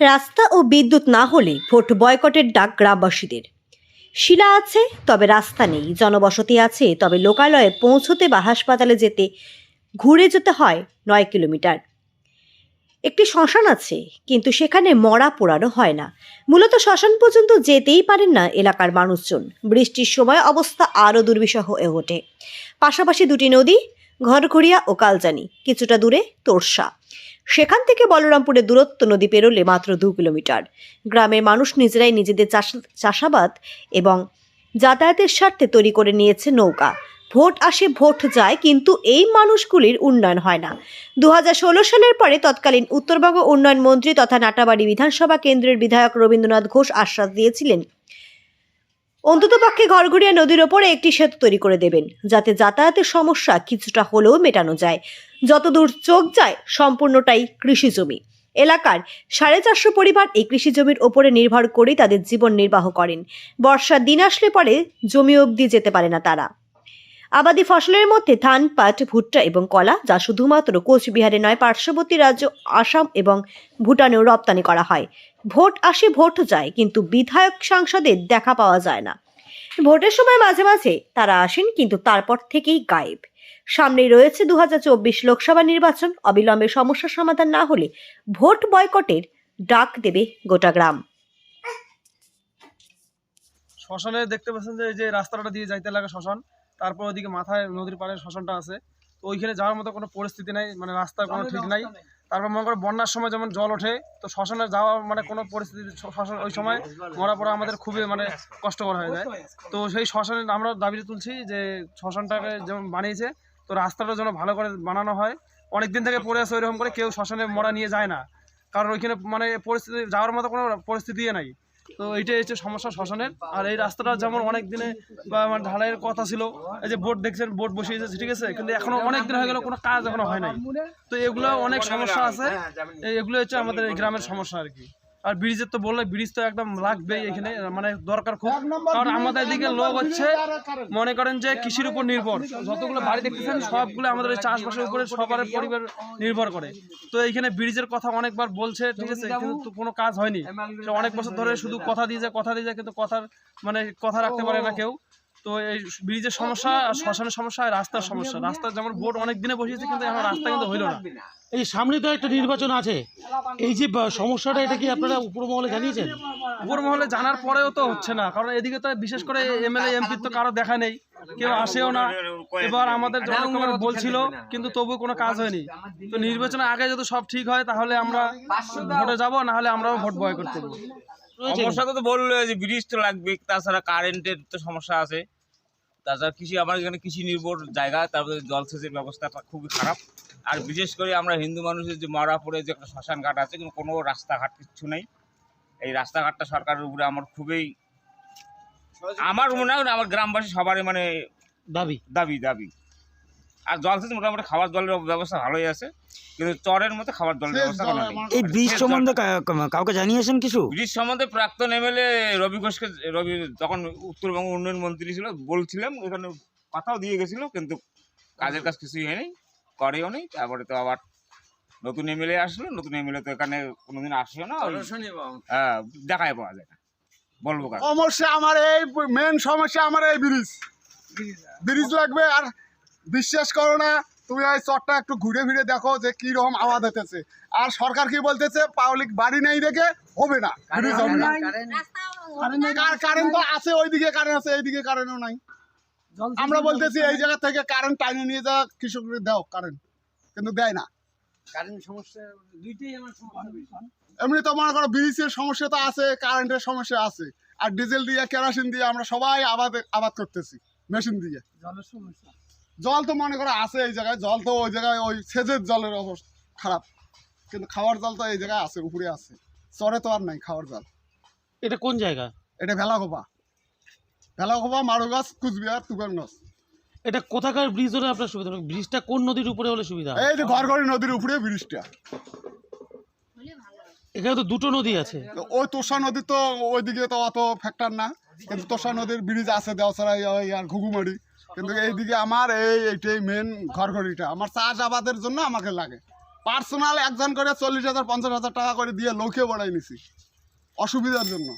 রাস্তা ও বিদ্যুৎ না হলে ভোট বয়কটের ডাক গ্রামবাসীদের। শিলা আছে, তবে রাস্তা নেই। জনবসতি আছে, তবে লোকালয়ে পৌঁছতে বা হাসপাতালে যেতে, ঘুরে যেতে হয় নয় কিলোমিটার। একটি শ্মশান আছে, কিন্তু সেখানে মরা পোড়ানো হয় না। মূলত শ্মশান পর্যন্ত যেতেই পারেন না এলাকার মানুষজন। বৃষ্টির সময় অবস্থা আরও দুর্বিষহ হয়ে ওঠে। পাশাপাশি দুটি নদী ঘরঘড়িয়া ও কালজানি, কিছুটা দূরে তোরসা। সেখান থেকে বলরামপুরের দূরত্ব নদী পেরোলে মাত্র দু কিলোমিটার। গ্রামের মানুষ নিজেরাই নিজেদের চাষ- চাষাবাদ এবং যাতায়াতের স্বার্থে তৈরি করে নিয়েছে নৌকা। ভোট আসে, ভোট যায়, কিন্তু এই মানুষগুলির উন্নয়ন হয় না। দু হাজার ষোলো সালের পরে তৎকালীন উত্তরবঙ্গ উন্নয়ন মন্ত্রী তথা নাটাবাড়ি বিধানসভা কেন্দ্রের বিধায়ক রবীন্দ্রনাথ ঘোষ আশ্বাস দিয়েছিলেন অন্ততপক্ষে ঘরঘড়িয়া নদীর ওপরে একটি সেতু তৈরি করে দেবেন, যাতে যাতায়াতের সমস্যা কিছুটা হলেও মেটানো যায়। যতদূর চোখ যায়, সম্পূর্ণটাই কৃষি জমি। এলাকার সাড়ে চারশো পরিবার এই কৃষি জমির ওপরে নির্ভর করেই তাদের জীবন নির্বাহ করেন। বর্ষার দিন আসলে পরে জমি অবধি যেতে পারে না তারা। আবাদি ফসলের মধ্যে ধান, পাট, ভুট্টা এবং কলা, যা শুধুমাত্র কোচবিহারে নয়, পার্শ্ববর্তী রাজ্য আসাম এবং ভুটানেও রপ্তানি করা হয়। ভোট আসে, ভোট যায়, কিন্তু বিধায়ক সাংসদের দেখা পাওয়া যায় না। ভোটের সময় মাঝে মাঝে তারা আসেন, কিন্তু তারপর থেকেই গায়েব। সামনেই রয়েছে দু হাজার চব্বিশ লোকসভা নির্বাচন। অবিলম্বে সমস্যার সমাধান না হলে ভোট বয়কটের ডাক দেবে গোটা গ্রাম। শ্মশানে দেখতে পাচ্ছেন যে এই যে রাস্তাটা দিয়ে যাইতে লাগে শ্মশান তারপর ওইদিকে মাথায় নদীর পাড়ে শ্মশানটা আছে। তো ওইখানে যাওয়ার মতো কোনো পরিস্থিতি নাই মানে রাস্তার কোনো ঠিক নাই। তারপর মনে করো বন্যার সময় যেমন জল ওঠে তো শ্মশানে যাওয়া মানে কোনো পরিস্থিতি শ্মশান ওই সময় মরা পড়া আমাদের খুবই মানে কষ্টকর হয়ে যায়। তো সেই শ্মশানে আমরা দাবি তুলছি যে শ্মশানটাকে যেমন বানিয়েছে তো রাস্তাটা যেন ভালো করে বানানো হয়। অনেক দিন থেকে পড়ে আছে ওইরকম করে কেউ শ্মশানে মরা নিয়ে যায় না। কারণ ওইখানে মানে পরিস্থিতি যাওয়ার মতো কোনো পরিস্থিতি নাই। তো এইটাই হচ্ছে সমস্যা শ্মশানের। আর এই রাস্তাটা যেমন অনেক দিনে বা আমার ঢালাইয়ের কথা ছিল, এই যে বোর্ড দেখছেন বোর্ড বসিয়েছে, ঠিক আছে? কিন্তু এখনও অনেক দিন হয়ে গেল, কোনো কাজ এখনও হয় নাই। তো এগুলো অনেক সমস্যা আছে। এগুলো হচ্ছে আমাদের এই গ্রামের সমস্যা আর কি। আর ব্রিজের তো বললে ব্রিজ তো একদম লাগবেই এখানে মানে দরকার খুব। কারণ আমাদের এদিকে লোক হচ্ছে মনে করেন যে কৃষির উপর নির্ভর। যতগুলো বাড়ি দেখতেছেন সবগুলো আমাদের চাষবাসের উপরে সবার পরিবার নির্ভর করে। তো এইখানে ব্রিজের কথা অনেকবার বলছে ঠিক আছে কিন্তু কোনো কাজ হয়নি। অনেক বছর ধরে শুধু কথা দিয়ে যায় কথা দিয়ে যায় কিন্তু কথার মানে কথা রাখতে পারে না কেউ। তো এই ব্রিজের সমস্যা শ্মশানের সমস্যা রাস্তার সমস্যা। রাস্তার যেমন বোর্ড অনেক দিনে বসিয়েছে কিন্তু এখন রাস্তা কিন্তু হইল না। এই সামনে তো একটা নির্বাচন আছে। এই যে সমস্যাটা এটা কি আপনারা উপর মহলে জানিয়েছেন? উপর মহলে জানার পরেও তো হচ্ছে না কারণ এদিকে তো বিশেষ করে এমএলএ এমপি তো কারও দেখা নেই কেউ আসেও না। এবার আমাদের জনগণ বলছিল কিন্তু তবু কোনো কাজ হয়নি। তো নির্বাচনের আগে যদি সব ঠিক হয় তাহলে আমরা ভোটে যাব না হলে আমরাও ভোট বয় করতে রয়েছে? সমস্যা তো বলল যে ব্রিজ তো লাগবে তাছাড়া কারেন্টের তো সমস্যা আছে। তাছাড়া কৃষি আমার এখানে কৃষি নির্ভর জায়গা তারপরে জলসেচের ব্যবস্থাটা খুবই খারাপ। আর বিশেষ করে আমরা হিন্দু মানুষের যে মারা পড়ে যে একটা শ্মশানঘাট আছে কিন্তু কোনো রাস্তাঘাট কিচ্ছু নেই। এই রাস্তাঘাটটা সরকারের উপরে আমার খুবই আমার মনে হয় না, আমার গ্রামবাসী সবারই মানে দাবি। দাবি দাবি। আর জলসেচ মোটামুটি খাবার জলের ব্যবস্থা ভালোই আছে কিন্তু চরের মধ্যে খাবার জলের ব্যবস্থা নেই। এই ব্রিজ সম্বন্ধে কাউকে জানিয়েছেন কিছু? ব্রিজ সম্বন্ধে প্রাক্তন এমএলএ রবি ঘোষকে রবি তখন উত্তরবঙ্গ উন্নয়ন মন্ত্রী ছিল বলছিলাম ওখানে কথাও দিয়ে গেছিল কিন্তু কাজের কাজ কিছুই হয়নি করেও নেই তারপরে তো আবার নতুন এমএলএ আসলো নতুন এমএলএ তো এখানে কোনোদিন আসেও না হ্যাঁ, দেখায় পাওয়া যায় না বলব সমস্যা আমার এই মেন সমস্যা আমার এই ব্রিজ। ব্রিজ লাগবে আর বিশ্বাস করো না তুমি ওই চরটা একটু ঘুরে ফিরে দেখো যে কি রকম আওয়াজ হতেছে আর সরকার কি বলতেছে পাবলিক বাড়ি নেই দেখে হবে না ব্রিজ হবে না কারেন্ট তো আছে ওইদিকে কারেন্ট আছে এইদিকে কারেন্টও নাই। আমরা বলতেছি এই জায়গা থেকে কারেন্ট টাইনে নিয়ে যা কৃষকদের দাও কারেন্ট কিন্তু দেয় না। এমনি তো মনে করো ব্রিজের সমস্যা তো আছে কারেন্টের সমস্যা আছে আর ডিজেল দিয়ে কেরোসিন দিয়ে আমরা সবাই আবাদ আবাদ করতেছি মেশিন দিয়ে। জল তো মনে করো আছে এই জায়গায় জল তো ওই জায়গায় ওই সেচের জলের অবস্থা খারাপ। কিন্তু খাওয়ার জল তো এই জায়গায় আছে উপরে আছে। চরে তো আর নাই খাওয়ার জল। এটা কোন জায়গা? এটা ভেলাকোপা ভেলাকোপা মারুগাছ কুচবিহার তুফানগঞ্জ এটা কোথাকার ব্রিজ হলে আপনার সুবিধা হবে? ব্রিজটা কোন নদীর উপরে হলে সুবিধা? এই যে ঘরঘরি নদীর উপরে ব্রিজটা। এখানে তো দুটো নদী আছে। ওই তোষা নদী তো ওইদিকে তো অত ফ্যাক্টর না। কিন্তু তোষা নদীর ব্রিজ আছে দেওয়াছড়া ওই আর ঘুঘুমারি। কিন্তু এইদিকে আমার এই এইটাই মেন ঘরঘড়িটা। আমার চাষ আবাদের জন্য আমাকে লাগে। পার্সোনাল একজন করে চল্লিশ হাজার, পঞ্চাশ হাজার টাকা করে দিয়ে লোকে বড়াই নিছি। অসুবিধার জন্য।